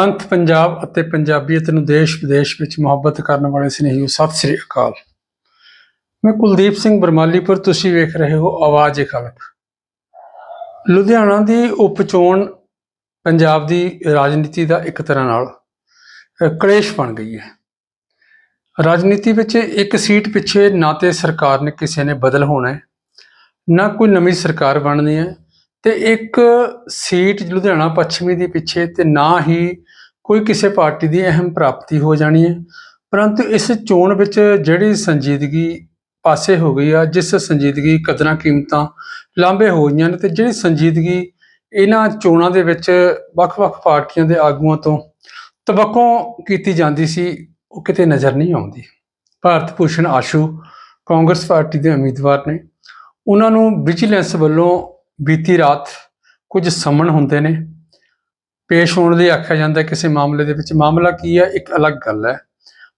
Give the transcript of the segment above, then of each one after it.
ਪੰਥ ਪੰਜਾਬ ਅਤੇ ਪੰਜਾਬੀਅਤ ਨੂੰ ਦੇਸ਼ ਵਿਦੇਸ਼ ਵਿੱਚ ਮੁਹੱਬਤ ਕਰਨ ਵਾਲੇ ਸਨੇਹੀਓ, ਸਤਿ ਸ੍ਰੀ ਅਕਾਲ। ਮੈਂ ਕੁਲਦੀਪ ਸਿੰਘ ਬਰਮਾਲੀਪੁਰ, ਤੁਸੀਂ ਵੇਖ ਰਹੇ ਹੋ ਆਵਾਜ਼ ਏ ਖਲਕ ਲੁਧਿਆਣਾ ਦੀ ਉਪਚੋਣ ਪੰਜਾਬ ਦੀ ਰਾਜਨੀਤੀ ਦਾ ਇੱਕ ਤਰ੍ਹਾਂ ਨਾਲ ਕਲੇਸ਼ ਬਣ ਗਈ ਹੈ। ਰਾਜਨੀਤੀ ਵਿੱਚ ਇੱਕ ਸੀਟ ਪਿੱਛੇ ਨਾ ਤੇ ਸਰਕਾਰ ਨੇ ਕਿਸੇ ਨੇ ਬਦਲ ਹੋਣਾ ਹੈ, ਨਾ ਕੋਈ ਨਵੀਂ ਸਰਕਾਰ ਬਣਨੀ ਹੈ ਤੇ ਇੱਕ ਸੀਟ ਲੁਧਿਆਣਾ ਪੱਛਮੀ ਦੀ ਪਿੱਛੇ ਤੇ ਨਾ ਹੀ ਕੋਈ ਕਿਸੇ ਪਾਰਟੀ ਦੀ ਅਹਿਮ ਪ੍ਰਾਪਤੀ ਹੋ ਜਾਣੀ ਹੈ। ਪਰੰਤੂ ਇਸ ਚੋਣ ਵਿੱਚ ਜਿਹੜੀ ਸੰਜੀਦਗੀ ਪਾਸੇ ਹੋ ਗਈ ਆ, ਜਿਸ ਸੰਜੀਦਗੀ ਕਦਰਾਂ ਕੀਮਤਾਂ ਲਾਂਭੇ ਹੋ ਗਈਆਂ ਨੇ ਤੇ ਜਿਹੜੀ ਸੰਜੀਦਗੀ ਇਹਨਾਂ ਚੋਣਾਂ ਦੇ ਵਿੱਚ ਵੱਖ-ਵੱਖ ਪਾਰਟੀਆਂ ਦੇ ਆਗੂਆਂ ਤੋਂ ਤਵੱਕੋਂ ਕੀਤੀ ਜਾਂਦੀ ਸੀ, ਉਹ ਕਿਤੇ ਨਜ਼ਰ ਨਹੀਂ ਆਉਂਦੀ। ਭਾਰਤ ਭੂਸ਼ਣ ਆਸ਼ੂ ਕਾਂਗਰਸ ਪਾਰਟੀ ਦੇ ਉਮੀਦਵਾਰ ਨੇ। ਉਹਨਾਂ ਨੂੰ ਵਿਜੀਲੈਂਸ ਵੱਲੋਂ ਬੀਤੀ ਰਾਤ ਕੁਝ ਸਮਨ ਹੁੰਦੇ ਨੇ। ਪੇਸ਼ ਹੋਣ ਲਈ ਆਖਿਆ ਜਾਂਦਾ ਕਿਸੇ ਮਾਮਲੇ ਦੇ ਵਿੱਚ। ਮਾਮਲਾ ਕੀ ਹੈ? ਇੱਕ ਅਲੱਗ ਗੱਲ ਹੈ।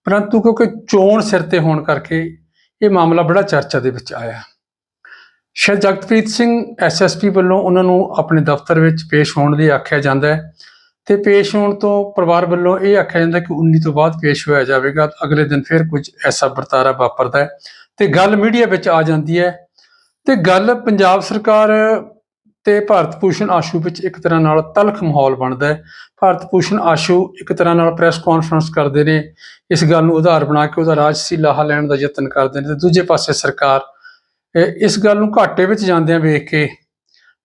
ਪਰੰਤੂ ਕਿਉਂਕਿ ਚੋਣ ਸਿਰ ਤੇ ਹੋਣ ਕਰਕੇ ਇਹ ਮਾਮਲਾ ਬੜਾ ਚਰਚਾ ਦੇ ਵਿੱਚ ਆਇਆ। ਸ਼੍ਰੀ ਜਗਤਪ੍ਰੀਤ ਸਿੰਘ ਐਸਐਸਪੀ ਵੱਲੋਂ ਉਹਨਾਂ ਨੂੰ ਆਪਣੇ ਦਫ਼ਤਰ ਵਿੱਚ ਪੇਸ਼ ਹੋਣ ਲਈ ਆਖਿਆ ਜਾਂਦਾ ਹੈ ਤੇ ਪੇਸ਼ ਹੋਣ ਤੋਂ ਪਰਿਵਾਰ ਵੱਲੋਂ ਇਹ ਆਖਿਆ ਜਾਂਦਾ ਕਿ 19 ਤੋਂ ਬਾਅਦ ਪੇਸ਼ ਹੋਇਆ ਜਾਵੇਗਾ ਅਗਲੇ ਦਿਨ ਫਿਰ ਕੁਝ ਐਸਾ ਵਰਤਾਰਾ ਵਾਪਰਦਾ ਹੈ ਤੇ ਗੱਲ ਮੀਡੀਆ ਵਿੱਚ ਆ ਜਾਂਦੀ ਹੈ ਤੇ ਗੱਲ ਪੰਜਾਬ ਸਰਕਾਰ ਤੇ ਭਾਰਤ ਭੂਸ਼ਣ ਆਸ਼ੂ ਵਿੱਚ ਇੱਕ ਤਰ੍ਹਾਂ ਨਾਲ ਤਲਖ ਮਾਹੌਲ ਬਣਦਾ ਹੈ। ਭਾਰਤ ਭੂਸ਼ਣ ਆਸ਼ੂ ਇੱਕ ਤਰ੍ਹਾਂ ਨਾਲ ਪ੍ਰੈਸ ਕਾਨਫਰੰਸ ਕਰਦੇ ਨੇ। ਇਸ ਗੱਲ ਨੂੰ ਉਧਾਰ ਬਣਾ ਕੇ ਉਹਦਾ ਰਾਜਸੀ ਲਾਹਾ ਲੈਣ ਦਾ ਯਤਨ ਕਰਦੇ ਨੇ ਤੇ ਦੂਜੇ ਪਾਸੇ ਸਰਕਾਰ ਇਸ ਗੱਲ ਨੂੰ ਘਾਟੇ ਵਿੱਚ ਜਾਂਦਿਆਂ ਵੇਖ ਕੇ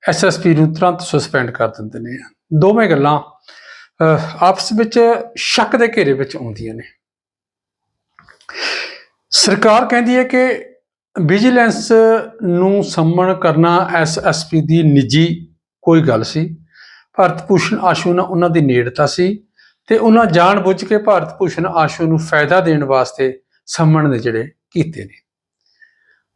ਐਸਐਸਪੀ ਨੂੰ ਤੁਰੰਤ ਸਸਪੈਂਡ ਕਰ ਦਿੰਦੇ ਨੇ। ਦੋਵੇਂ ਗੱਲਾਂ ਆਪਸ ਵਿੱਚ ਸ਼ੱਕ ਦੇ ਘੇਰੇ ਵਿੱਚ ਆਉਂਦੀਆਂ ਨੇ। ਸਰਕਾਰ ਕਹਿੰਦੀ ਹੈ ਕਿ ਵਿਜੀਲੈਂਸ ਨੂੰ ਸੰਮਣ ਕਰਨਾ ਐਸਐਸਪੀ ਦੀ ਨਿੱਜੀ ਕੋਈ ਗੱਲ ਸੀ। ਭਾਰਤ ਭੂਸ਼ਣ ਆਸ਼ੂ ਨਾਲ ਉਹਨਾਂ ਦੀ ਨੇੜਤਾ ਸੀ ਤੇ ਉਹਨਾਂ ਜਾਣਬੁੱਝ ਕੇ ਭਾਰਤ ਭੂਸ਼ਣ ਆਸ਼ੂ ਨੂੰ ਫਾਇਦਾ ਦੇਣ ਵਾਸਤੇ ਸੰਮਣ ਦੇ ਜਿਹੜੇ ਕੀਤੇ ਨੇ।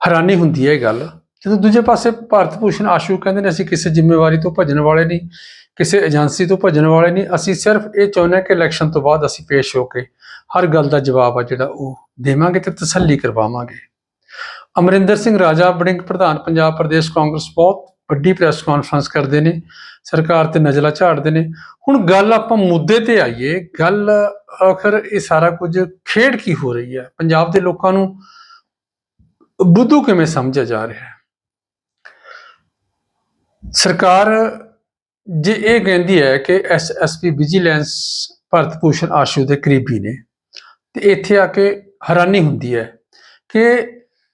ਹੈਰਾਨੀ ਹੁੰਦੀ ਹੈ ਇਹ ਗੱਲ। ਜਦੋਂ ਦੂਜੇ ਪਾਸੇ ਭਾਰਤ ਭੂਸ਼ਣ ਆਸ਼ੂ ਕਹਿੰਦੇ ਨੇ, ਅਸੀਂ ਕਿਸੇ ਜ਼ਿੰਮੇਵਾਰੀ ਤੋਂ ਭੱਜਣ ਵਾਲੇ ਨਹੀਂ, ਕਿਸੇ ਏਜੰਸੀ ਤੋਂ ਭੱਜਣ ਵਾਲੇ ਨਹੀਂ, ਅਸੀਂ ਸਿਰਫ ਇਹ ਚਾਹੁੰਦੇ ਹਾਂ ਕਿ ਇਲੈਕਸ਼ਨ ਤੋਂ ਬਾਅਦ ਅਸੀਂ ਪੇਸ਼ ਹੋ ਕੇ ਹਰ ਗੱਲ ਦਾ ਜਵਾਬ ਆ ਜਿਹੜਾ ਉਹ ਦੇਵਾਂਗੇ ਤੇ ਤਸੱਲੀ ਕਰਵਾਵਾਂਗੇ। ਅਮਰਿੰਦਰ ਸਿੰਘ ਰਾਜਾ ਵੜਿੰਗ ਪ੍ਰਧਾਨ ਪੰਜਾਬ ਪ੍ਰਦੇਸ਼ ਕਾਂਗਰਸ ਬਹੁਤ ਵੱਡੀ ਪ੍ਰੈਸ ਕਾਨਫਰੰਸ ਕਰਦੇ ਨੇ, ਸਰਕਾਰ ਤੇ ਨਜ਼ਲਾ ਝਾੜਦੇ ਨੇ। ਹੁਣ ਗੱਲ ਆਪਾਂ ਮੁੱਦੇ ਤੇ ਆਈਏ, ਗੱਲ ਆਖਰ ਇਹ ਸਾਰਾ ਕੁਝ ਖੇਡ ਕੀ ਹੋ ਰਹੀ ਹੈ? ਪੰਜਾਬ ਦੇ ਲੋਕਾਂ ਨੂੰ ਬੁੱਧੂ ਕਿਵੇਂ ਸਮਝਿਆ ਜਾ ਰਿਹਾ ਹੈ? ਸਰਕਾਰ ਜੇ ਇਹ ਕਹਿੰਦੀ ਹੈ ਕਿ ਐਸਐਸਪੀ ਵਿਜੀਲੈਂਸ ਭਾਰਤ ਭੂਸ਼ਣ ਆਸ਼ੂ ਦੇ ਕਰੀਬੀ ਨੇ, ਤੇ ਇੱਥੇ ਆ ਕੇ ਹੈਰਾਨੀ ਹੁੰਦੀ ਹੈ ਕਿ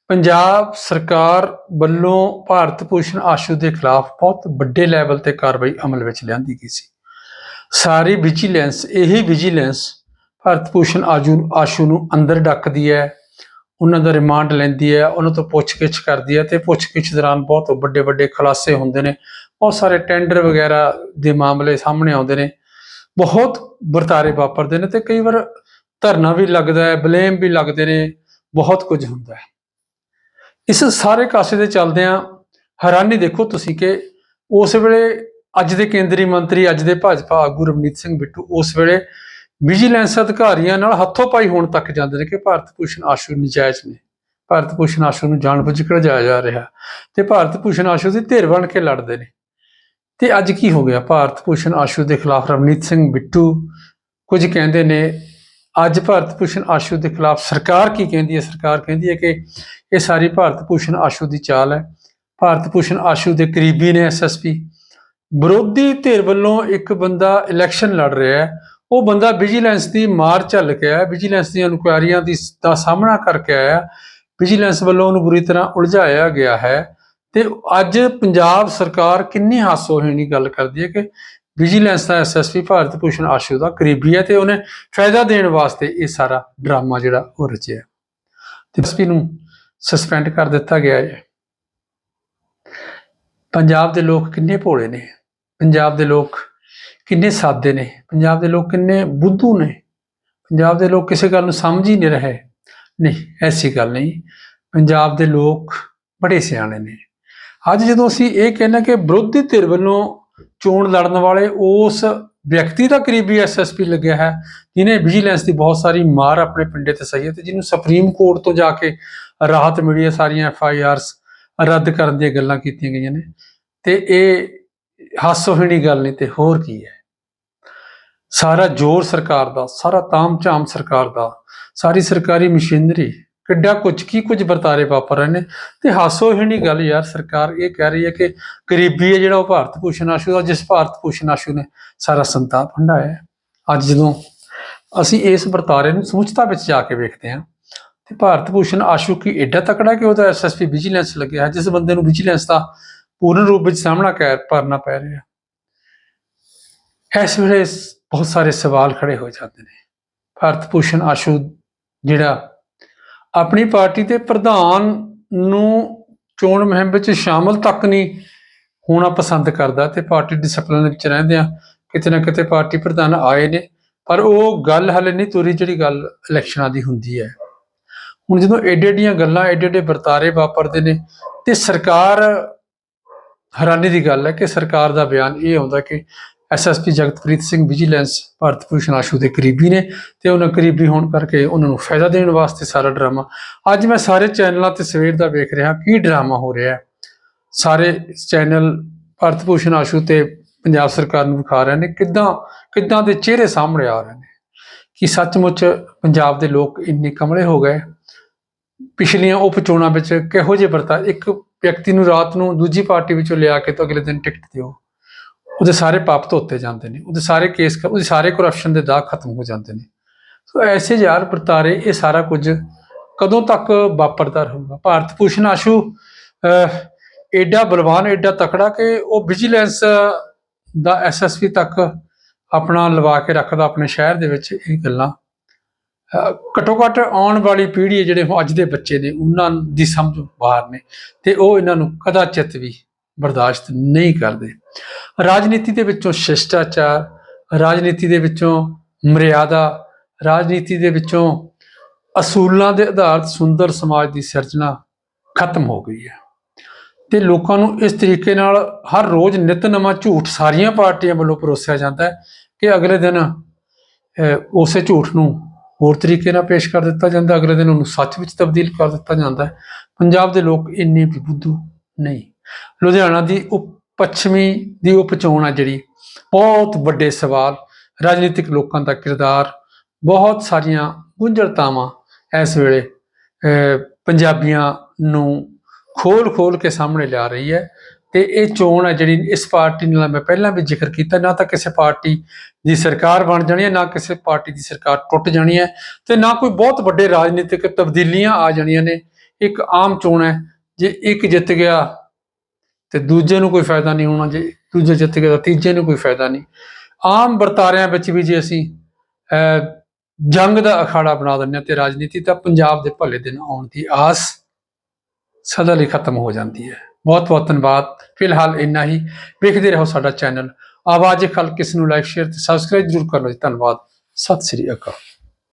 ਪੰਜਾਬ ਸਰਕਾਰ ਵੱਲੋਂ ਭਾਰਤ ਭੂਸ਼ਣ ਆਸ਼ੂ ਦੇ ਖਿਲਾਫ ਬਹੁਤ ਵੱਡੇ ਲੈਵਲ ਤੇ ਕਾਰਵਾਈ ਅਮਲ ਵਿੱਚ ਲਿਆਂਦੀ ਗਈ ਸੀ। ਸਾਰੀ ਵਿਜੀਲੈਂਸ ਇਹੀ ਵਿਜੀਲੈਂਸ ਭਾਰਤ ਭੂਸ਼ਣ ਆਜੂ, ਆਸ਼ੂ ਨੂੰ ਅੰਦਰ ਡੱਕਦੀ ਹੈ, ਉਹਨਾਂ ਦਾ ਰਿਮਾਂਡ ਲੈਂਦੀ ਹੈ, ਉਹਨਾਂ ਤੋਂ ਪੁੱਛਗਿੱਛ ਕਰਦੀ ਹੈ ਤੇ ਪੁੱਛਗਿੱਛ ਦੌਰਾਨ ਬਹੁਤ ਵੱਡੇ ਵੱਡੇ ਖੁਲਾਸੇ ਹੁੰਦੇ ਨੇ, ਬਹੁਤ ਸਾਰੇ ਟੈਂਡਰ ਵਗੈਰਾ ਦੇ ਮਾਮਲੇ ਸਾਹਮਣੇ ਆਉਂਦੇ ਨੇ, ਬਹੁਤ ਵਰਤਾਰੇ ਵਾਪਰਦੇ ਨੇ ਤੇ ਕਈ ਵਾਰ ਧਰਨਾ ਵੀ ਲੱਗਦਾ ਹੈ ਬਲੇਮ ਵੀ ਲੱਗਦੇ ਨੇ, ਬਹੁਤ ਕੁਝ ਹੁੰਦਾ ਹੈ। ਇਸ ਸਾਰੇ ਕਾਸੇ ਦੇ ਚੱਲਦਿਆਂ ਹੈਰਾਨੀ ਦੇਖੋ ਤੁਸੀਂ ਕਿ ਉਸ ਵੇਲੇ ਅੱਜ ਦੇ ਕੇਂਦਰੀ ਮੰਤਰੀ, ਅੱਜ ਦੇ ਭਾਜਪਾ ਆਗੂ ਰਵਨੀਤ ਸਿੰਘ ਬਿੱਟੂ ਉਸ ਵੇਲੇ ਵਿਜੀਲੈਂਸ ਅਧਿਕਾਰੀਆਂ ਨਾਲ ਹੱਥੋਂ ਪਾਈ ਹੋਣ ਤੱਕ ਜਾਂਦੇ ਨੇ ਕਿ ਭਾਰਤ ਭੂਸ਼ਣ ਆਸ਼ੂ ਨਜਾਇਜ਼ ਨੇ। ਭਾਰਤ ਭੂਸ਼ਣ ਆਸ਼ੂ ਨੂੰ ਜਾਣਬੁੱਝ ਕੇ ਜਾਇਆ ਜਾ ਰਿਹਾ ਤੇ ਭਾਰਤ ਭੂਸ਼ਣ ਆਸ਼ੂ ਦੀ ਧਿਰ ਬਣ ਕੇ ਲੜਦੇ ਨੇ। ਤੇ ਅੱਜ ਕੀ ਹੋ ਗਿਆ? ਭਾਰਤ ਭੂਸ਼ਣ ਆਸ਼ੂ ਦੇ ਖਿਲਾਫ ਰਵਨੀਤ ਸਿੰਘ ਬਿੱਟੂ ਕੁਝ ਕਹਿੰਦੇ ਨੇ ਅੱਜ ਭਾਰਤ ਭੂਸ਼ਣ ਆਸ਼ੂ ਦੇ ਖਿਲਾਫ ਸਰਕਾਰ ਕੀ ਕਹਿੰਦੀ ਹੈ? ਸਰਕਾਰ ਕਹਿੰਦੀ ਹੈ ਕਿ ਇਹ ਸਾਰੀ ਭਾਰਤ ਭੂਸ਼ਣ ਆਸ਼ੂ ਦੀ ਚਾਲ ਹੈ। ਭਾਰਤ ਭੂਸ਼ਣ ਆਸ਼ੂ ਦੇ ਕਰੀਬੀ ਨੇ ਐਸਐਸਪੀ ਵਿਰੋਧੀ ਧਿਰ ਵੱਲੋਂ ਇੱਕ ਬੰਦਾ ਇਲੈਕਸ਼ਨ ਲੜ ਰਿਹਾ ਹੈ। ਉਹ ਬੰਦਾ ਵਿਜੀਲੈਂਸ ਦੀ ਮਾਰ ਝੱਲ ਕੇ ਆਇਆ ਵਿਜੀਲੈਂਸ ਦੀਆਂ ਇਨਕੁਆਇਰੀਆਂ ਦੀ ਦਾ ਸਾਹਮਣਾ ਕਰਕੇ ਆਇਆ ਵਿਜੀਲੈਂਸ ਵੱਲੋਂ ਉਹਨੂੰ ਬੁਰੀ ਤਰ੍ਹਾਂ ਉਲਝਾਇਆ ਗਿਆ ਹੈ। ਤੇ ਅੱਜ ਪੰਜਾਬ ਸਰਕਾਰ ਕਿੰਨੀ ਹਾਸੋਹੀਣੀ ਗੱਲ ਕਰਦੀ ਹੈ ਕਿ ਵਿਜੀਲੈਂਸ ਦਾ ਐਸਐਸਪੀ ਭਾਰਤ ਭੂਸ਼ਣ ਆਸ਼ੂ ਦਾ ਕਰੀਬੀ ਹੈ ਤੇ ਉਹਨੇ ਫਾਇਦਾ ਦੇਣ ਵਾਸਤੇ ਇਹ ਸਾਰਾ ਡਰਾਮਾ ਜਿਹੜਾ ਉਹ ਰਚਿਆ। ਤੇ ਐਸਪੀ ਨੂੰ ਸਸਪੈਂਡ ਕਰ ਦਿੱਤਾ ਗਿਆ ਹੈ। ਪੰਜਾਬ ਦੇ ਲੋਕ ਕਿੰਨੇ ਭੋਲੇ ਨੇ? ਪੰਜਾਬ ਦੇ ਲੋਕ ਕਿੰਨੇ ਸਾਦੇ ਨੇ? ਪੰਜਾਬ ਦੇ ਲੋਕ ਕਿੰਨੇ ਬੁੱਧੂ ਨੇ? ਪੰਜਾਬ ਦੇ ਲੋਕ ਕਿਸੇ ਗੱਲ ਨੂੰ ਸਮਝ ਹੀ ਨਹੀਂ ਰਹੇ। ਨਹੀਂ, ਐਸੀ ਗੱਲ ਨਹੀਂ। ਪੰਜਾਬ ਦੇ ਲੋਕ ਬੜੇ ਸਿਆਣੇ ਨੇ। ਅੱਜ ਜਦੋਂ ਅਸੀਂ ਇਹ ਕਹਿੰਦੇ ਕਿ ਵਿਰੋਧੀ ਧਿਰ ਵੱਲੋਂ ਚੋਣ ਲੜਨ ਵਾਲੇ, ਉਸ ਵਿਅਕਤੀ ਦਾ ਕਰੀਬੀ ਐਸਐਸਪੀ ਲੱਗਿਆ ਹੈ ਜਿਨੇ ਵਿਜੀਲੈਂਸ ਦੀ ਬਹੁਤ ਸਾਰੀ ਮਾਰ ਆਪਣੇ ਪਿੰਡੇ ਤੇ ਸਹੀ ਹੈ ਤੇ ਜਿਹਨੂੰ ਸੁਪਰੀਮ ਕੋਰਟ ਤੋਂ ਜਾ ਕੇ ਰਾਹਤ ਮਿਲੀ ਹੈ, ਸਾਰੀਆਂ ਐਫ ਆਈ ਆਰਸ ਰੱਦ ਕਰਨ ਦੀਆਂ ਗੱਲਾਂ ਕੀਤੀਆਂ ਗਈਆਂ ਨੇ। ਤੇ ਇਹ ਹਾਸੋਹੀਣੀ ਗੱਲ ਨਹੀਂ ਤੇ ਹੋਰ ਕੀ ਹੈ? ਸਾਰਾ ਜ਼ੋਰ ਸਰਕਾਰ ਦਾ, ਸਾਰਾ ਤਾਮ-ਝਾਮ ਸਰਕਾਰ ਦਾ, ਸਾਰੀ ਸਰਕਾਰੀ ਮਸ਼ੀਨਰੀ ਕਿੱਡਾ ਕੁਝ ਕੀ ਕੁਝ ਵਰਤਾਰੇ ਵਾਪਰ ਰਹੇ ਨੇ। ਤੇ ਹਾਸੋਹੀਣੀ ਗੱਲ ਯਾਰ, ਸਰਕਾਰ ਇਹ ਕਹਿ ਰਹੀ ਹੈ ਕਿ ਗਰੀਬੀ ਹੈ ਜਿਹੜਾ ਉਹ ਭਾਰਤ ਭੂਸ਼ਣ ਆਸ਼ੂ ਦਾ, ਜਿਸ ਭਾਰਤ ਭੂਸ਼ਣ ਆਸ਼ੂ ਨੇ ਸਾਰਾ ਸੰਤਾਪ ਹੰਡਾਇਆ ਅੱਜ ਜਦੋਂ ਅਸੀਂ ਇਸ ਵਰਤਾਰੇ ਨੂੰ ਸਮੁੱਚਤਾ ਵਿੱਚ ਜਾ ਕੇ ਵੇਖਦੇ ਹਾਂ, ਤੇ ਭਾਰਤ ਭੂਸ਼ਣ ਆਸ਼ੂ ਕੀ ਐਡਾ ਤਕੜਾ ਕਿ ਉਹਦਾ ਐਸਐਸਪੀ ਵਿਜੀਲੈਂਸ ਲੱਗਿਆ ਹੈ, ਜਿਸ ਬੰਦੇ ਨੂੰ ਵਿਜੀਲੈਂਸ ਦਾ ਪੂਰਨ ਰੂਪ ਵਿੱਚ ਸਾਹਮਣਾ ਕਰ ਕਰਨਾ ਪੈ ਰਿਹਾ ਇਸ ਵੇਲੇ ਬਹੁਤ ਸਾਰੇ ਸਵਾਲ ਖੜੇ ਹੋ ਜਾਂਦੇ ਨੇ। ਭਾਰਤ ਭੂਸ਼ਣ ਆਸ਼ੂ ਜਿਹੜਾ ਆਪਣੀ ਪਾਰਟੀ ਦੇ ਪ੍ਰਧਾਨ ਨੂੰ ਚੋਣ ਮੁਹਿੰਮ ਵਿੱਚ ਸ਼ਾਮਲ ਤੱਕ ਨਹੀਂ ਹੋਣਾ ਪਸੰਦ ਕਰਦਾ ਤੇ ਪਾਰਟੀ ਡਿਸਪਲਿਨ ਵਿੱਚ ਰਹਿੰਦੇ ਆ, ਕਿਤੇ ਨਾ ਕਿਤੇ ਪਾਰਟੀ ਪ੍ਰਧਾਨ ਆਏ ਨੇ, ਪਰ ਉਹ ਗੱਲ ਹਲੇ ਨਹੀਂ ਤੁਰੀ ਜਿਹੜੀ ਗੱਲ ਇਲੈਕਸ਼ਨਾਂ ਦੀ ਹੁੰਦੀ ਹੈ। ਹੁਣ ਜਦੋਂ ਏਡੇ ਏਡੀਆਂ ਗੱਲਾਂ, ਏਡੇ ਏਡੇ ਵਰਤਾਰੇ ਵਾਪਰਦੇ ਨੇ ਤੇ ਸਰਕਾਰ ਹੈਰਾਨੀ ਦੀ ਗੱਲ ਹੈ ਕਿ ਸਰਕਾਰ ਦਾ ਬਿਆਨ ਇਹ ਆਉਂਦਾ ਕਿ ਐਸਐਸਪੀ ਜਗਤਪ੍ਰੀਤ ਸਿੰਘ ਵਿਜੀਲੈਂਸ ਭਾਰਤ ਭੂਸ਼ਣ ਆਸ਼ੂ ਦੇ ਕਰੀਬੀ ਨੇ ਤੇ ਉਹਨਾਂ ਕਰੀਬੀ ਹੋਣ ਕਰਕੇ ਉਹਨਾਂ ਨੂੰ ਫਾਇਦਾ ਦੇਣ ਵਾਸਤੇ ਸਾਰਾ ਡਰਾਮਾ। ਅੱਜ ਮੈਂ ਸਾਰੇ ਚੈਨਲਾਂ ਤੇ ਸਵੇਰ ਦਾ ਵੇਖ ਰਿਹਾ ਕੀ ਡਰਾਮਾ ਹੋ ਰਿਹਾ ਹੈ। ਸਾਰੇ ਚੈਨਲ ਭਾਰਤ ਭੂਸ਼ਣ ਆਸ਼ੂ ਤੇ ਪੰਜਾਬ ਸਰਕਾਰ ਨੂੰ ਵਿਖਾ ਰਹੇ ਨੇ, ਕਿੱਦਾਂ ਕਿੱਦਾਂ ਦੇ ਚਿਹਰੇ ਸਾਹਮਣੇ ਆ ਰਹੇ ਨੇ। ਕਿ ਸੱਚਮੁੱਚ ਪੰਜਾਬ ਦੇ ਲੋਕ ਇੰਨੇ ਕਮਲੇ ਹੋ ਗਏ। ਪਿਛਲੀਆਂ ਉਪ ਚੋਣਾਂ ਵਿੱਚ ਕਿਹੋ ਜਿਹੇ ਵਰਤਾ ਇੱਕ ਵਿਅਕਤੀ ਨੂੰ ਰਾਤ ਨੂੰ ਦੂਜੀ ਪਾਰਟੀ ਵਿੱਚੋਂ ਲਿਆ ਕੇ ਤਾਂ ਅਗਲੇ ਦਿਨ ਟਿਕਟ ਦਿਓ। ਉਹਦੇ ਸਾਰੇ ਪਾਪ ਧੋਤੇ ਜਾਂਦੇ ਨੇ ਉਹਦੇ ਸਾਰੇ ਕੇਸ ਉਹਦੇ ਸਾਰੇ ਕਰਪਸ਼ਨ ਦੇ ਦਾਗ ਖਤਮ ਹੋ ਜਾਂਦੇ ਨੇ। ਸੋ ਐਸੇ ਯਾਰ ਵਰਤਾਰੇ ਇਹ ਸਾਰਾ ਕੁਝ ਕਦੋਂ ਤੱਕ ਵਾਪਰਦਾ ਰਹੂਗਾ? ਭਾਰਤ ਭੂਸ਼ਣ ਆਸ਼ੂ ਐਡਾ ਬਲਵਾਨ ਏਡਾ ਤਕੜਾ ਕਿ ਉਹ ਵਿਜੀਲੈਂਸ ਦਾ ਐਸਐਸਪੀ ਤੱਕ ਆਪਣਾ ਲਵਾ ਕੇ ਰੱਖਦਾ ਆਪਣੇ ਸ਼ਹਿਰ ਦੇ ਵਿੱਚ ਇਹ ਗੱਲਾਂ। ਅਹ, ਘੱਟੋ ਘੱਟ ਆਉਣ ਵਾਲੀ ਪੀੜ੍ਹੀ ਜਿਹੜੇ ਹੁਣ ਅੱਜ ਦੇ ਬੱਚੇ ਨੇ ਉਹਨਾਂ ਦੀ ਸਮਝ ਬਾਹਰ ਨੇ ਤੇ ਉਹ ਇਹਨਾਂ ਨੂੰ ਕਦਾਚਿਤ ਵੀ ਬਰਦਾਸ਼ਤ ਨਹੀਂ ਕਰਦੇ। ਰਾਜਨੀਤੀ ਦੇ ਵਿੱਚੋਂ ਸ਼ਿਸ਼ਟਾਚਾਰ, ਰਾਜਨੀਤੀ ਦੇ ਵਿੱਚੋਂ ਮਰਿਆਦਾ, ਰਾਜਨੀਤੀ ਦੇ ਵਿੱਚੋਂ ਅਸੂਲਾਂ ਦੇ ਆਧਾਰਿਤ ਸੁੰਦਰ ਸਮਾਜ ਦੀ ਸਿਰਜਣਾ ਖਤਮ ਹੋ ਗਈ ਹੈ। ਤੇ ਲੋਕਾਂ ਨੂੰ ਇਸ ਤਰੀਕੇ ਨਾਲ ਹਰ ਰੋਜ਼ ਨਿਤ ਨਵਾਂ ਝੂਠ ਸਾਰੀਆਂ ਪਾਰਟੀਆਂ ਵੱਲੋਂ ਪਰੋਸਿਆ ਜਾਂਦਾ ਹੈ ਕਿ ਅਗਲੇ ਦਿਨ ਉਸੇ ਝੂਠ ਨੂੰ ਹੋਰ ਤਰੀਕੇ ਨਾਲ ਪੇਸ਼ ਕਰ ਦਿੱਤਾ ਜਾਂਦਾ, ਅਗਲੇ ਦਿਨ ਉਹਨੂੰ ਸੱਚ ਵਿੱਚ ਤਬਦੀਲ ਕਰ ਦਿੱਤਾ ਜਾਂਦਾ ਪੰਜਾਬ ਦੇ ਲੋਕ ਇੰਨੇ ਵੀ ਬੁੱਧੂ ਨਹੀਂ। ਲੁਧਿਆਣਾ ਦੀ ਉਪ ਪੱਛਮੀ ਦੀ ਉਪਚੋਣ ਆ ਜਿਹੜੀ ਬਹੁਤ ਵੱਡੇ ਸਵਾਲ ਰਾਜਨੀਤਿਕ ਲੋਕਾਂ ਦਾ ਕਿਰਦਾਰ ਬਹੁਤ ਸਾਰੀਆਂ ਗੁੰਝਲਤਾਵਾਂ ਇਸ ਵੇਲੇ ਅਹ, ਪੰਜਾਬੀਆਂ ਨੂੰ ਖੋਲ ਖੋਲ ਕੇ ਸਾਹਮਣੇ ਲਿਆ ਰਹੀ ਹੈ ਤੇ ਇਹ ਚੋਣ ਹੈ ਜਿਹੜੀ ਇਸ ਪਾਰਟੀ ਨਾਲ ਮੈਂ ਪਹਿਲਾਂ ਵੀ ਜ਼ਿਕਰ ਕੀਤਾ ਨਾ ਤਾਂ ਕਿਸੇ ਪਾਰਟੀ ਦੀ ਸਰਕਾਰ ਬਣ ਜਾਣੀ ਹੈ ਨਾ ਕਿਸੇ ਪਾਰਟੀ ਦੀ ਸਰਕਾਰ ਟੁੱਟ ਜਾਣੀ ਹੈ ਤੇ ਨਾ ਕੋਈ ਬਹੁਤ ਵੱਡੇ ਰਾਜਨੀਤਿਕ ਤਬਦੀਲੀਆਂ ਆ ਜਾਣੀਆਂ ਨੇ। ਇੱਕ ਆਮ ਚੋਣ ਹੈ ਜੇ ਇੱਕ ਜਿੱਤ ਗਿਆ ਤੇ ਦੂਜੇ ਨੂੰ ਕੋਈ ਫਾਇਦਾ ਨਹੀਂ ਹੋਣਾ ਜੇ ਦੂਜੇ ਜਿੱਤ ਗਿਆ ਤਾਂ ਤੀਜੇ ਨੂੰ ਕੋਈ ਫਾਇਦਾ ਨਹੀਂ। ਆਮ ਵਰਤਾਰਿਆਂ ਵਿੱਚ ਵੀ ਜੇ ਅਸੀਂ ਅਹ, ਜੰਗ ਦਾ ਅਖਾੜਾ ਬਣਾ ਦਿੰਦੇ ਹਾਂ ਤੇ ਰਾਜਨੀਤੀ ਤਾਂ ਪੰਜਾਬ ਦੇ ਭਲੇ ਦਿਨ ਆਉਣ ਦੀ ਆਸ ਸਦਾ ਲਈ ਖਤਮ ਹੋ ਜਾਂਦੀ ਹੈ। ਬਹੁਤ ਬਹੁਤ ਧੰਨਵਾਦ। ਫਿਲਹਾਲ ਇੰਨਾ ਹੀ। ਵੇਖਦੇ ਰਹੋ ਸਾਡਾ ਚੈਨਲ। ਆਵਾਜ਼ ਖਲ ਕਿਸ ਨੂੰ ਲਾਈਕ ਸ਼ੇਅਰ ਤੇ ਸਬਸਕ੍ਰਾਈਬ ਜ਼ਰੂਰ ਕਰਨਾ ਜੀ। ਧੰਨਵਾਦ। ਸਤਿ ਸ੍ਰੀ ਅਕਾਲ।